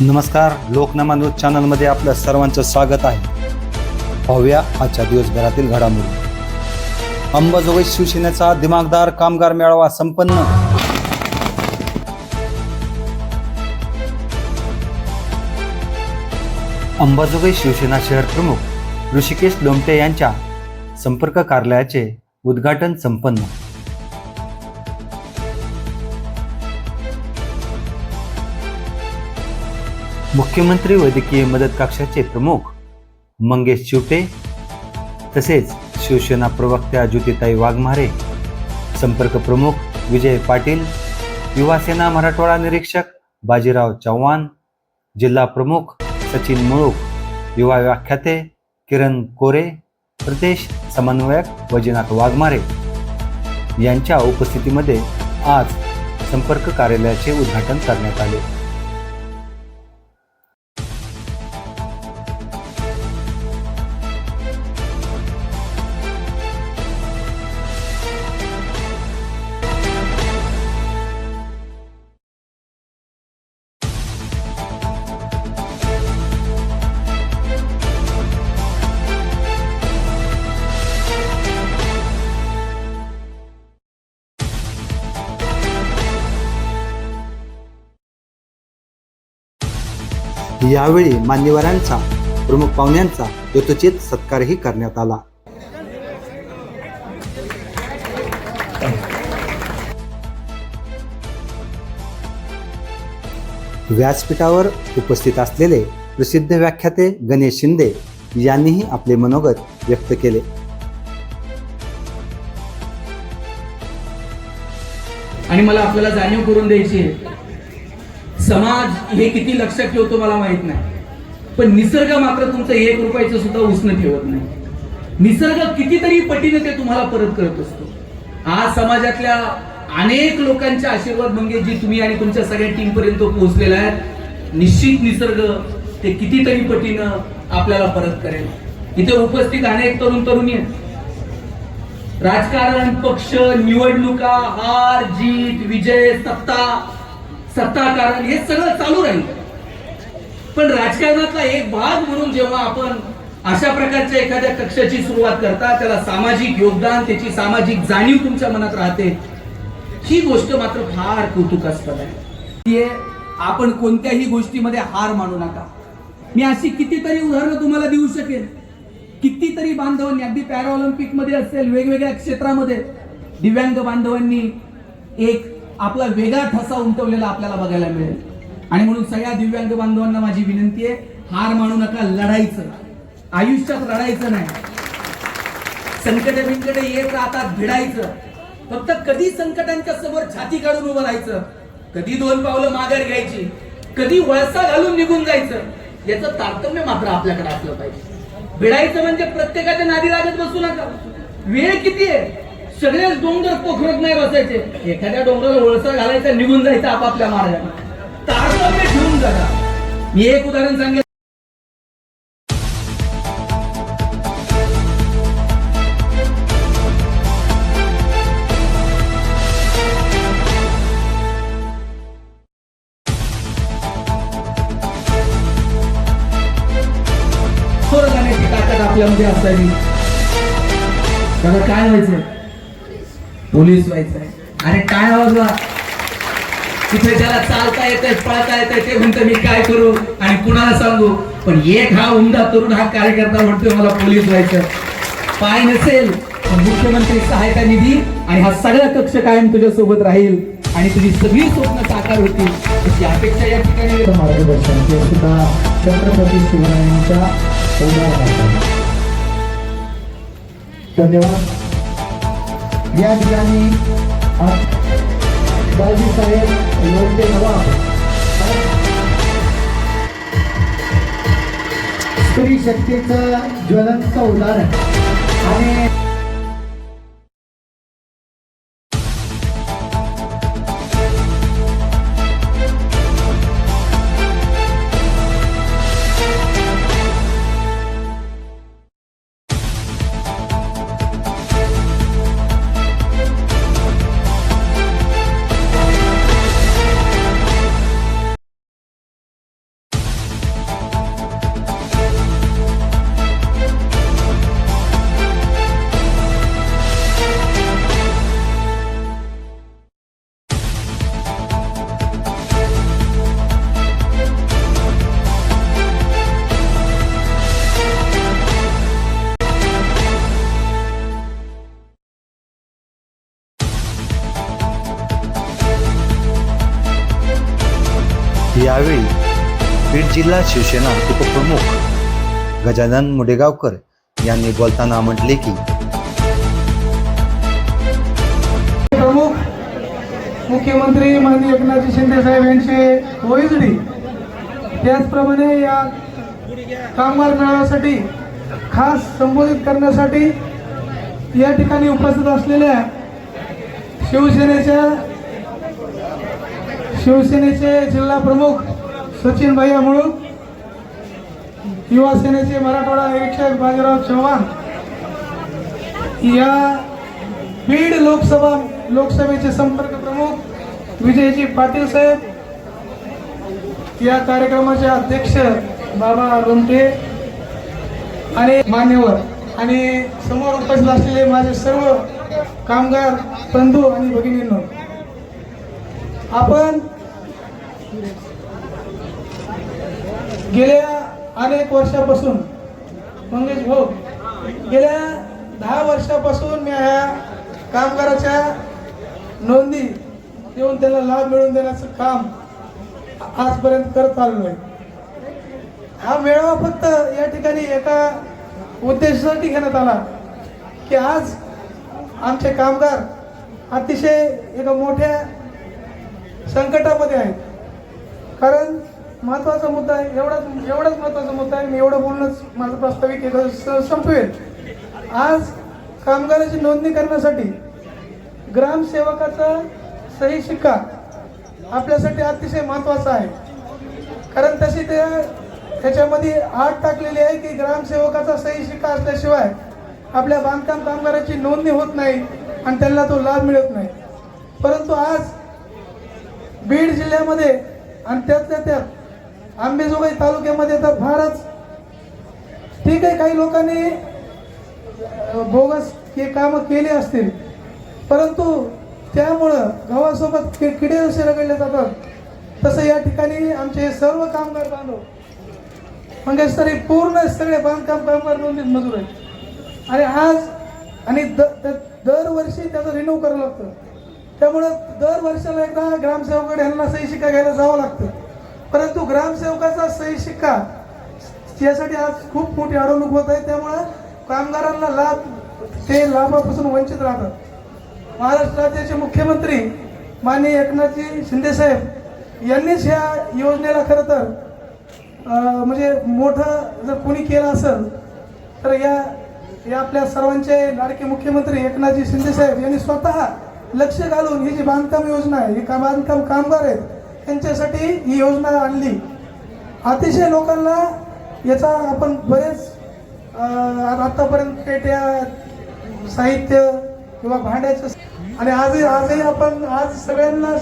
नमस्कार लोकनामा न्यूज चॅनलमध्ये आपल्या सर्वांचं स्वागत आहे. पाहूया आजच्या दिवसभरातील घडामोडी. अंबाजोगाई शिवसेनेचा दिमागदार कामगार मेळावा संपन्न. अंबाजोगाई शिवसेना शहर प्रमुख ऋषिकेश लोमटे यांच्या संपर्क कार्यालयाचे उद्घाटन संपन्न. मुख्यमंत्री वैद्यकीय मदत कक्षाचे प्रमुख मंगेश चिवटे तसेच शिवसेना प्रवक्त्या ज्योतिताई वाघमारे संपर्क प्रमुख विजय पाटील युवासेना मराठवाडा निरीक्षक बाजीराव चव्हाण जिल्हा प्रमुख सचिन मुळूक युवा व्याख्याते किरण कोरे प्रदेश समन्वयक वैजनाथ वाघमारे यांच्या उपस्थितीमध्ये आज संपर्क कार्यालयाचे उद्घाटन करण्यात आले. यावेळी मान्यवरांचा प्रमुख पाहुण्यांचा यथोचित सत्कारही करण्यात आला. व्यासपीठावर उपस्थित असलेले प्रसिद्ध व्याख्याते गणेश शिंदे यांनीही आपले मनोगत व्यक्त केले. आणि मला आपल्याला जाणीव करून द्यायची आहे. समाज हे किती लक्षात ठेवतो मला माहीत नाही. पण निसर्ग मात्र तुमचं एक रुपयाचं सुद्धा उष्ण ठेवत नाही. निसर्ग कितीतरी पटीने ते तुम्हाला परत करत असतो. आज समाजातल्या अनेक लोकांच्या आशीर्वाद म्हणजे जी तुम्ही आणि तुमच्या सगळ्या टीम पर्यंत पोहोचलेला आहे निश्चित निसर्ग ते कितीतरी पटीनं आपल्याला परत करेल. इथे उपस्थित अनेक तरुण तरुणी आहेत. राजकारण पक्ष निवडणुका हार जीत विजय सत्ता सत्ताकारण हे सगळं चालू राहील. पण राजकारणातला एक भाग म्हणून जेव्हा आपण अशा प्रकारच्या एखाद्या कक्षाची सुरुवात करता त्याला सामाजिक योगदान त्याची सामाजिक जाणीव तुमच्या मनात राहते ही गोष्ट मात्र फार कौतुकास्पद आहे. की आपण कोणत्याही गोष्टीमध्ये हार मानू नका. मी अशी कितीतरी उदाहरणं तुम्हाला देऊ शकेन. कितीतरी बांधवांनी अगदी पॅरा मध्ये असेल वेगवेगळ्या क्षेत्रामध्ये दिव्यांग बांधवांनी एक आपला वेगळा ठसा उमटवलेला आपल्याला बघायला मिळेल. आणि म्हणून सगळ्या दिव्यांग बांधवांना माझी विनंती आहे हार मानू नका लढायचं. आयुष्यात लढायचं नाही. संकट बिंकट येत राहतात भिडायचं. फक्त कधी संकटांच्या समोर छाती काढून उभं राहायचं? कधी दोन पावलं माघार घ्यायची? कधी वळसा घालून निघून जायचं? याचं तारतम्य मात्र आपल्याकडे असलं पाहिजे. भिडायचं म्हणजे प्रत्येकाच्या नादी लागत बसू नका. वेळ किती आहे? सगळेच डोंगर पोखरत नाही बसायचे. एखाद्या डोंगराला वळसा घालायचा निघून जायचं आपापल्या मार्गाने तारतम्य ठेवून जागा मी एक उदाहरण सांगेल ताकद आपल्यामध्ये असावी. त्याला काय व्हायचं पोलीस व्हायचंय. अरे काय वाजवा तिथे ज्याला चालता येतंय पळता येतंय ते म्हणतं मी काय करू? आणि कुणाला सांगू? पण एक हा उमदा तरुण हा कार्यकर्ता म्हणतोय मला पोलीस व्हायचं पाय नसेल मुख्यमंत्री सहायता निधी आणि हा सगळा कक्ष कायम तुझ्या सोबत राहील आणि तुझी सगळी स्वप्न साकार होतील. अशी अपेक्षा या ठिकाणी मार्गदर्शन सुद्धा छत्रपती शिवरायांच्या धन्यवाद. या ठिकाणी बाजी साहेब लोणचे नवाब स्त्री शक्तीचं ज्वलंत उदाहरण. आणि यावेळी बीड जिल्हा शिवसेना उपप्रमुख गजानन मुडेगावकर यांनी बोलताना म्हटले की प्रमुख मुख्यमंत्री माननीय एकनाथजी शिंदे साहेब यांचे ओएसडी त्याचप्रमाणे या कामगार मेळाव्यासाठी खास संबोधित करण्यासाठी या ठिकाणी उपस्थित असलेल्या शिवसेनेच्या शिवसेनेचे जिल्हा प्रमुख सचिन भैया मुळूक युवा सेनेचे मराठवाडा निरीक्षक बाजीराव चव्हाण या बीड लोकसभा लोकसभेचे संपर्क प्रमुख विजयजी पाटील साहेब या कार्यक्रमाचे अध्यक्ष बाबा रोमटे आणि मान्यवर आणि समोर उपस्थित असलेले माझे सर्व कामगार बंधू आणि भगिनींनो आपण गेल्या अनेक वर्षापासून मंगेश भाऊ गेल्या दहा वर्षापासून मी ह्या कामगाराच्या नोंदी देऊन त्यांना लाभ मिळवून देण्याचं काम आजपर्यंत करत आलेलो आहे. हा मेळावा फक्त या ठिकाणी एका उद्देशासाठी घेण्यात आला की आज आमचे कामगार अतिशय एका मोठ्या संकटामध्ये आहेत. कारण महत्त्वाचा मुद्दा आहे. एवढाच एवढाच महत्त्वाचा मुद्दा आहे. मी एवढं बोलणंच माझं प्रास्ताविक इथं संपवेल. आज कामगाराची नोंदणी करण्यासाठी ग्रामसेवकाचा सही शिक्का आपल्यासाठी अतिशय महत्त्वाचा आहे. कारण तशी त्या त्याच्यामध्ये आठ टाकलेली आहे की ग्रामसेवकाचा सही शिक्का असल्याशिवाय आपल्या बांधकाम कामगाराची नोंदणी होत नाही आणि त्यांना तो लाभ मिळत नाही. परंतु आज बीड जिल्ह्यामध्ये आणि त्यातल्या त्यात आंबेजोगाई तालुक्यामध्ये तर फारच ठीक आहे काही लोकांनी बोगस हे कामं केले असतील. परंतु त्यामुळं गव्हासोबत कि किडे जसे रगडले जातात तसं या ठिकाणी आमचे सर्व कामगार बांधव म्हणजे तरी पूर्ण सगळे बांधकाम कामगार नोंदीत मजूर आहेत. आणि आज आणि द दरवर्षी त्याचं रिन्यू करावं लागतं. त्यामुळं दर वर्षाला एकदा ग्रामसेवकडे यांना सही शिका घ्यायला जावं लागतं. परंतु ग्रामसेवकाचा सही शिक्का यासाठी आज खूप मोठी अडवणूक होत आहे. त्यामुळं कामगारांना लाभ ते लाभापासून वंचित राहतात. महाराष्ट्र राज्याचे मुख्यमंत्री माननीय एकनाथजी शिंदेसाहेब यांनीच ह्या योजनेला खरं तर म्हणजे मोठं जर कोणी केलं असेल तर या या आपल्या सर्वांचे लाडके मुख्यमंत्री एकनाथजी शिंदेसाहेब यांनी स्वतः लक्ष घालून ही जी बांधकाम योजना आहे ही का बांधकाम कामगार आहेत त्यांच्यासाठी ही योजना आणली. अतिशय लोकांना याचा आपण बरेच आत्तापर्यंत आतापर्यंत पेट्या साहित्य किंवा भांड्याचं आणि आजही आजही आपण आज सगळ्यांना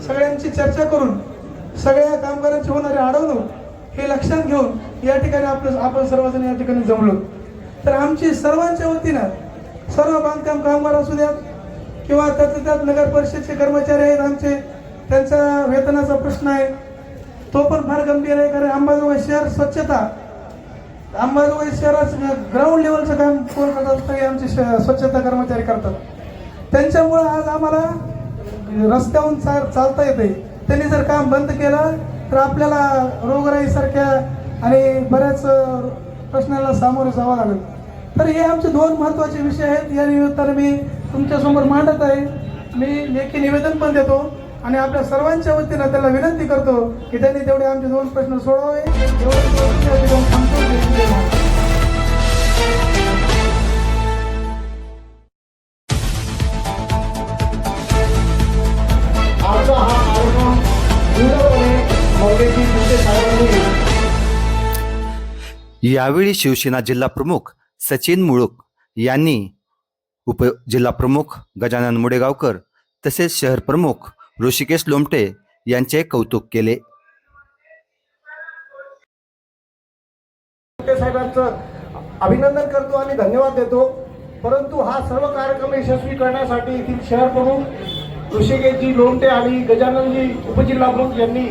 सगळ्यांची चर्चा करून सगळ्या कामगारांची होणारी अडवणूक हे लक्षात घेऊन या ठिकाणी आपलं आपण सर्वजण या ठिकाणी जमलो. तर आमची सर्वांच्या वतीनं सर्व बांधकाम कामगार असू द्यात किंवा त्यात त्यात नगर परिषदचे कर्मचारी आहेत आमचे त्यांचा वेतनाचा प्रश्न आहे. तो पण फार गंभीर आहे कारण अंबाजोगाई शहर स्वच्छता. अंबाजोगाई शहराचं ग्राउंड लेवलचं काम कोण करतात तरी आमचे श- स्वच्छता कर्मचारी करतात. त्यांच्यामुळं आज आम्हाला रस्त्याहून चाल चालता येते त्यांनी जर काम बंद केलं तर आपल्याला रोगराईसारख्या आणि बऱ्याच प्रश्नाला सामोरे जावं लागेल. तर हे आमचे दोन महत्त्वाचे विषय आहेत. या निमित्तानं मी तुमच्यासमोर मांडत आहे. मी लेखी निवेदन पण देतो. आणि आपल्या सर्वांच्या वतीनं त्याला विनंती करतो की त्यांनी तेवढे आमचे दोन प्रश्न सोडवावे. हा कार्यक्रम पूर्णपणे साहेबांनी यावेळी शिवसेना जिल्हा प्रमुख सचिन मुळूक यांनी उप जिल्हा प्रमुख गजानन मुडेगावकर तसेच शहर प्रमुख ऋषिकेश लोमटे यांचे कौतुक केले. साहेबांचं अभिनंदन करतो आणि धन्यवाद देतो. परंतु हा सर्व कार्यक्रम यशस्वी करण्यासाठी येथील शहर प्रमुख ऋषिकेशजी लोमटे आणि गजाननजी उपजिल्हा प्रमुख यांनी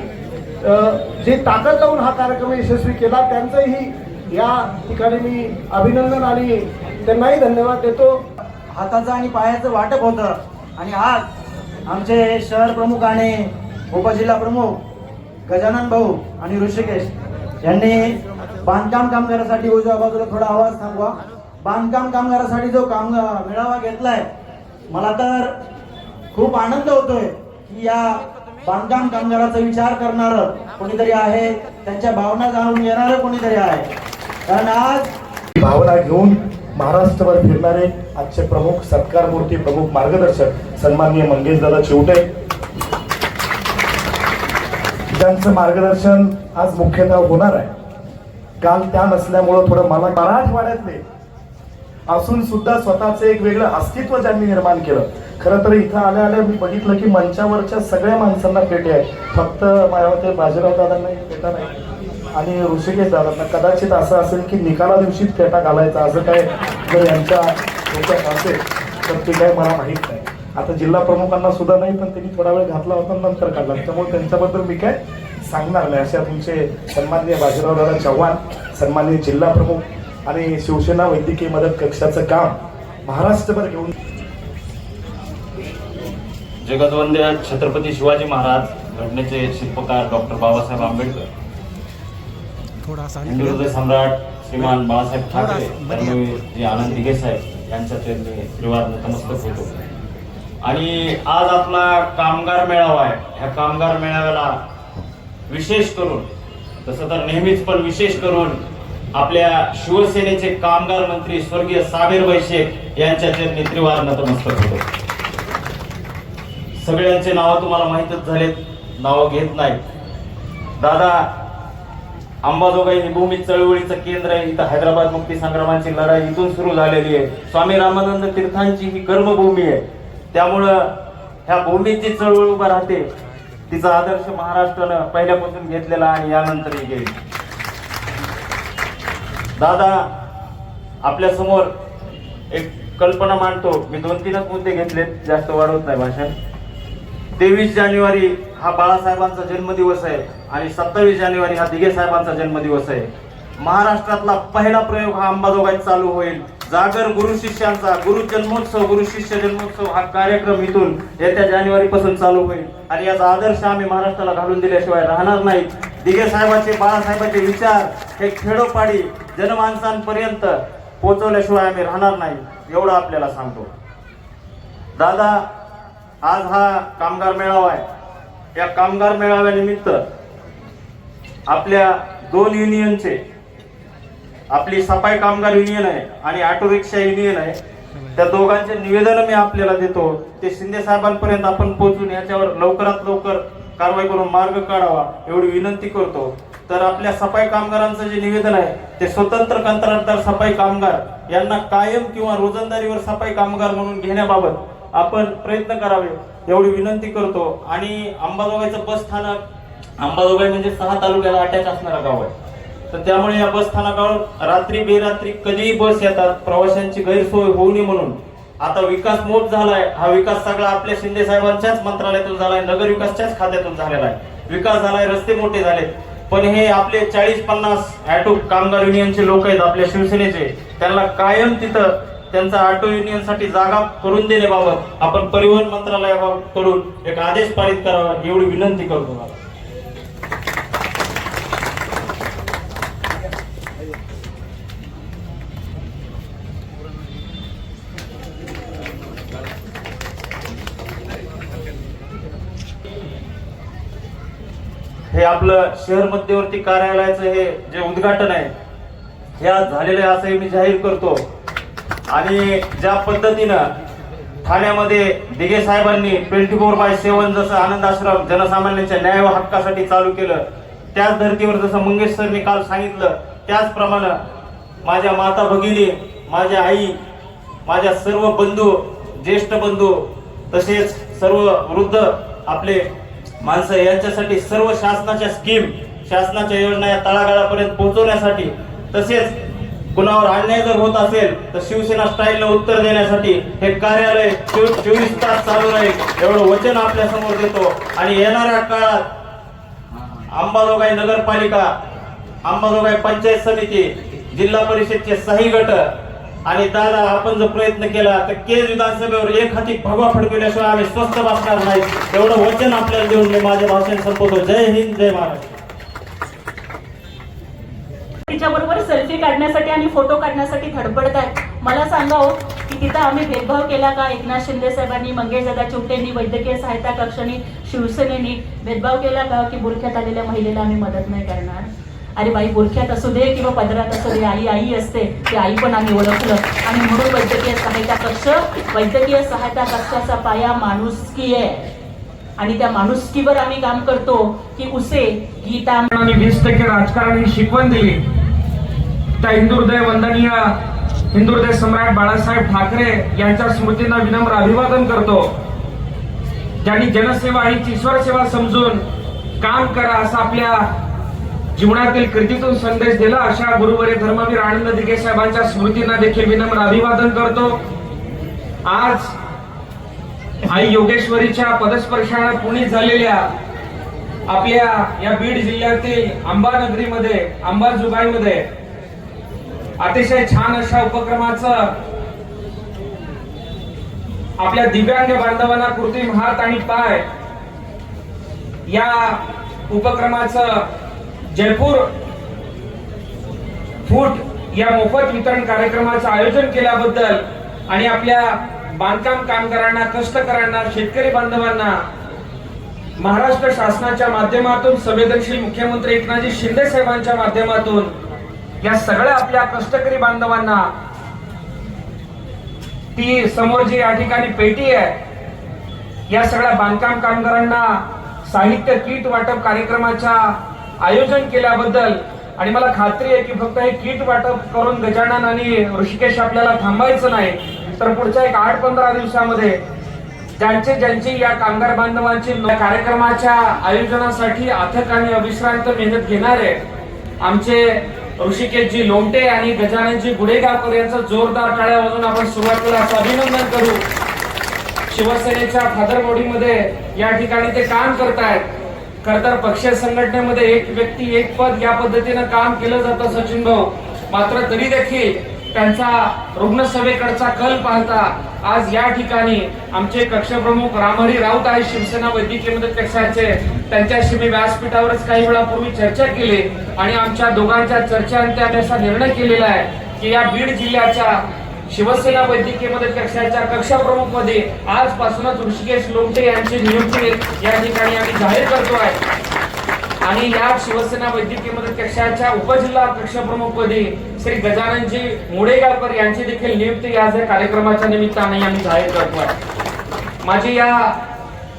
जे ताकद लावून हा कार्यक्रम यशस्वी केला त्यांचंही या ठिकाणी मी अभिनंदन आणि त्यांनाही धन्यवाद देतो. हाताचं आणि पायाचं वाटप होतं आणि आज आमचे शहर प्रमुख आणि उपजिल्हा प्रमुख गजानन भाऊ आणि ऋषिकेश यांनी बांधकाम कामगारासाठी उजव्या बाजूला थोडा आवाज थांबवा. बांधकाम कामगारासाठी जो काम मेळावा घेतलाय मला तर खूप आनंद होतोय की या बांधकाम कामगाराचा विचार करणार कोणीतरी आहे त्यांच्या भावना जाणून येणार कोणीतरी आहे. कारण आज भावना घेऊन महाराष्ट्रभर फिरणारे आजचे प्रमुख सत्कार मूर्ती प्रमुख मार्गदर्शक सन्माननीय मंगेश दादा चिवटे. ज्यांचं मार्गदर्शन आज मुख्यतः होणार आहे. काल त्या नसल्यामुळं थोडं मला मराठवाड्यातले असून सुद्धा स्वतःचं एक वेगळं अस्तित्व ज्यांनी निर्माण केलं. खरं तर इथं आल्या आल्या मी बघितलं की मंचावरच्या सगळ्या माणसांना पेटे आहेत. फक्त माझ्या मते बाजीराव दादांना पेटा नाही. आणि ऋषिकेश दादांना कदाचित असं असेल की निकाला दिवशीच फेटा घालायचा असं काय जर यांच्या डोक्यात असेल तर ते काय मला माहीत नाही. आता जिल्हा प्रमुखांना सुद्धा नाही पण त्यांनी थोडा वेळ घातला होता नंतर काढला. त्यामुळे त्यांच्याबद्दल मी काय सांगणार नाही. अशा तुमचे सन्माननीय बाजीराव दादा चव्हाण सन्माननीय जिल्हा प्रमुख आणि शिवसेना वैद्यकीय मदत कक्षाचं काम महाराष्ट्रभर घेऊन जगदवंद्य छत्रपती शिवाजी महाराज घटनेचे शिल्पकार डॉक्टर बाबासाहेब आंबेडकर. हिंदू हृदय सम्राट श्रीमान बाळासाहेब ठाकरे धर्मवीर जी आनंद दिघे साहेब यांच्या चरणी त्रिवार नतमस्तक होतो. आणि आज आपला कामगार मेळावा आहे. ह्या कामगार मेळाव्याला विशेष करून तसं तर नेहमीच पण विशेष करून आपल्या शिवसेनेचे कामगार मंत्री स्वर्गीय साबीर वैशेख यांच्या चरणी त्रिवार नतमस्तक होतो. सगळ्यांचे नावं तुम्हाला माहीतच झालेत. नावं घेत नाही दादा अंबाजोगाई ही भूमी चळवळीचं केंद्र आहे. इथं हैदराबाद मुक्ती संग्रामाची लढाई इथून सुरू झालेली आहे. स्वामी रामानंद तीर्थांची ही कर्मभूमी आहे. त्यामुळं ह्या भूमीची चळवळ उभा राहते. तिचा आदर्श महाराष्ट्रानं पहिल्यापासून घेतलेला आणि यानंतरही घेईल. दादा आपल्यासमोर एक कल्पना मांडतो. मी दोन तीनच मुद्दे घेतलेत. जास्त वाढवत नाही भाषण. तेवीस जानेवारी हा बाळासाहेबांचा जन्मदिवस आहे. आणि सत्तावीस जानेवारी हा दिघे साहेबांचा जन्मदिवस आहे. महाराष्ट्रातला पहिला प्रयोग हा अंबाजोगाईत चालू होईल. जागर गुरु शिष्यांचा गुरु जन्मोत्सव गुरु शिष्य जन्मोत्सव हा कार्यक्रम इथून येत्या जानेवारी पासून चालू होईल. आणि याचा आदर्श आम्ही महाराष्ट्राला घालून दिल्याशिवाय राहणार नाही दिघे साहेबांचे बाळासाहेबांचे विचार हे खेडोपाडी जनमानसांपर्यंत पोचवल्याशिवाय आम्ही राहणार नाही एवढं आपल्याला सांगतो. दादा आज हा कामगार मेळावा आहे. या कामगार मेळाव्यानिमित्त आपल्या दोन युनियनचे आपली सफाई कामगार युनियन आहे आणि ऑटो रिक्षा युनियन आहे त्या दोघांचे निवेदन मी आपल्याला देतो. ते शिंदे साहेबांपर्यंत आपण पोहोचून याच्यावर लवकरात लवकर कारवाई करून मार्ग काढावा एवढी विनंती करतो. तर आपल्या सफाई कामगारांचं जे निवेदन आहे ते स्वतंत्र कंत्राटदार सफाई कामगार यांना कायम किंवा रोजंदारीवर सफाई कामगार म्हणून घेण्याबाबत आपण प्रयत्न करावे एवढी विनंती करतो. आणि अंबाजोगाईचं बस स्थानक अंबाजोगाई म्हणजे सहा तालुक्याला अटॅच असणारा गाव आहे. तर त्यामुळे या बस स्थानकावर रात्री बेरात्री कधीही बस येतात. प्रवाशांची गैरसोय होऊ नये म्हणून. आता विकास मोठ झालाय. हा विकास सगळा आपल्या शिंदे साहेबांच्याच मंत्रालयातून झालाय. नगर विकासच्याच खात्यातून झालेला आहे. विकास झालाय रस्ते मोठे झाले पण हे आपले चाळीस पन्नास ऑटो कामगार युनियनचे लोक आहेत आपल्या शिवसेनेचे. त्यांना कायम तिथं त्यांचा ऑटो युनियनसाठी जागा करून देण्याबाबत आपण परिवहन मंत्रालयाकडून एक आदेश पारित करावा एवढी विनंती करतो हे आपलं शहर मध्यवर्ती कार्यालयाचं हे जे उद्घाटन आहे हे आज झालेलं आहे असंही मी जाहीर करतो. आणि ज्या पद्धतीनं ठाण्यामध्ये दिघे साहेबांनी ट्वेंटी फोर बाय सेव्हन जसं आनंद आश्रम जनसामान्यांच्या न्याय व हक्कासाठी चालू केलं त्याच धर्तीवर जसं मंगेश सरने काल सांगितलं त्याचप्रमाणे माझ्या माता भगिनी माझ्या आई माझ्या सर्व बंधू ज्येष्ठ बंधू तसेच सर्व वृद्ध आपले माणसं यांच्यासाठी सर्व शासनाच्या स्कीम शासनाच्या योजना या तळागाळापर्यंत पोहोचवण्यासाठी तसेच कुणावर अन्याय जर होत असेल तर शिवसेना स्टाईलला उत्तर देण्यासाठी हे कार्यालय चोवीस तास चालू राहील एवढं वचन आपल्यासमोर देतो. आणि येणाऱ्या काळात अंबाजोगाई नगरपालिका अंबाजोगाई पंचायत समिती जिल्हा परिषदचे सही गट आणि दादा आपण जर प्रयत्न केला तर केज विधानसभेवर एक हाती भगवा फडकविल्याशिवाय आम्ही स्वस्थ बसणार नाही. एवढं वचन आपल्याला देऊन मी माझे भाषण संपवतो. जय हिंद जय महाराष्ट्र. तिच्याबरोबर सेल्फी काढण्यासाठी आणि फोटो काढण्यासाठी धडपडत आहेत. मला सांगाव हो, की तिथं आम्ही भेदभाव केला का? एकनाथ शिंदे साहेबांनी मंगेश दादा चिवटेंनी वैद्यकीय सहायता कक्षाने शिवसेनेनी भेदभाव केला का? की बुरख्यात आलेल्या महिलेला आम्ही मदत नाही करणार? अरे बाई बुरख्यात असू दे किंवा पदरात असू दे आई आई असते ते आई पण आम्ही ओळखलं. आणि म्हणून वैद्यकीय सहायता कक्ष वैद्यकीय सहायता कक्षाचा पाया माणुसकी आहे. आणि त्या माणुसकीवर आम्ही काम करतो की उसे गीता आणि वीस टक्के राजकारणी शिकवण दिली. त्या हिंदुहृदय वंदनीय हिंदुहृदय सम्राट बाळासाहेब ठाकरे यांच्या स्मृतींना विनम्र अभिवादन करतो. ज्यांनी जनसेवा ही ईश्वर सेवा समजून काम करा असं आपल्या जीवनातील कृतीतून संदेश दिला. अशा गुरुवरे धर्मवीर आनंद दिघे साहेबांच्या स्मृतींना देखील विनम्र अभिवादन करतो. आज आई योगेश्वरीच्या पदस्पर्शाने पुणे झालेल्या आपल्या या बीड जिल्ह्यातील अंबानगरीमध्ये अंबाजोगाईमध्ये अतिशय छान अशा उपक्रमाचं आपल्या दिव्यांग बांधवांना कृत्रिम हात आणि पाय या उपक्रमाचं जयपूर फूट या मोफत वितरण कार्यक्रमाचं आयोजन केल्याबद्दल आणि आपल्या बांधकाम कामगारांना कष्टकऱ्यांना शेतकरी बांधवांना महाराष्ट्र शासनाच्या माध्यमातून संवेदनशील मुख्यमंत्री एकनाथजी शिंदे साहेबांच्या माध्यमातून या सगळ्या आपल्या कष्टकरी बांधवांना ती समोर जी या ठिकाणी पेटी आहे या सगळ्या बांधकाम कामगारांना साहित्य किट वाटप कार्यक्रमाच्या आयोजन केल्याबद्दल. आणि मला खात्री आहे की फक्त हे किट वाटप करून गजानन आणि ऋषिकेश आपल्याला थांबायचं नाही तर पुढच्या एक आठ पंधरा दिवसामध्ये ज्यांचे ज्यांची या कामगार बांधवांची कार्यक्रमाच्या आयोजनासाठी अथक आणि अविश्रांत मेहनत घेणारे आमचे ऋषिकेशजी लोमटे आणि गजाननजी गुडेगावकर यांचं जोरदार टाळ्या वाजून आपण सुरुवातीला असं अभिनंदन करू. शिवसेनेच्या फादरबोडीमध्ये या ठिकाणी ते काम करतायत. तर पक्ष संघटनेमध्ये एक व्यक्ती एक पद या पद्धतीनं काम केलं जातं सचिन भाऊ. मात्र तरी देखील त्यांचा रुग्णसेवेकडचा कल पाहता आज या ठिकाणी आमचे कक्षप्रमुख रामहरी राऊत आहे शिवसेना वैद्यकीय मदत कक्षाचे त्यांच्याशी मी व्यासपीठावरच काही वेळापूर्वी चर्चा केली आणि आमच्या दोघांच्या चर्चेअंती आम्ही असा निर्णय केलेला आहे की या बीड जिल्ह्याच्या शिवसेना वैद्यकीय मदत कक्षाच्या कक्षाप्रमुखमध्ये आजपासूनच ऋषिकेश लोमटे यांची नियुक्ती या ठिकाणी आम्ही जाहीर करतो आहे. आणि या शिवसेना वैद्यकीय मदत कक्षाच्या उपजिल्हा कक्षप्रमुख पदी श्री गजाननजी मुडेगावकर यांची देखील नियुक्ती आज या कार्यक्रमाच्या निमित्ताने आम्ही जाहीर करतोय माझी या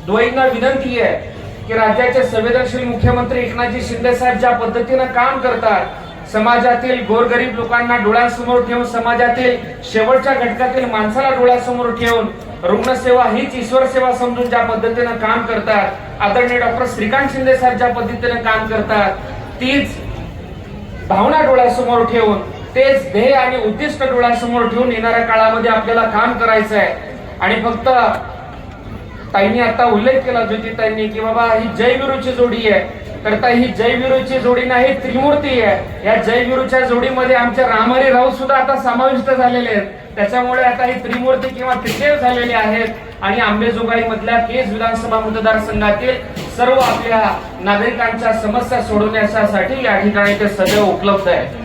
द्वैंना विनंती आहे की राज्याचे संवेदनशील मुख्यमंत्री एकनाथजी शिंदे साहेब ज्या पद्धतीनं काम करतात समाजातील गोरगरीब लोकांना डोळ्यांसमोर ठेवून समाजातील शेवटच्या घटकातील माणसाला डोळ्यासमोर ठेवून रुग्णसेवा हीच ईश्वर सेवा समजून ज्या पद्धतीनं काम करतात आदरणीय डॉक्टर श्रीकांत शिंदे साहेब ज्या पद्धतीनं काम करतात तीच भावना डोळ्यासमोर ठेवून तेच ध्येय आणि उद्दिष्ट डोळ्यासमोर ठेवून येणाऱ्या काळामध्ये आपल्याला काम करायचं आहे. आणि फक्त ताईंनी आता उल्लेख केला ज्योतिताईंनी की बाबा ही जयविरूची जोडी आहे. तर ताई ही जयविरूची जोडी नाही त्रिमूर्ती आहे. या जयविरूच्या जोडीमध्ये आमचे रामहरी राऊत सुद्धा आता समाविष्ट झालेले आहेत. त्याच्यामुळे आता ही त्रिमूर्ती किंवा त्रिदेव झालेले आहेत. आणि आंबेजोगाई मधल्या केज विधानसभा मतदारसंघातील सर्व आपल्या नागरिकांच्या समस्या सोडवण्यासाठी या ठिकाणी ते सदैव उपलब्ध आहे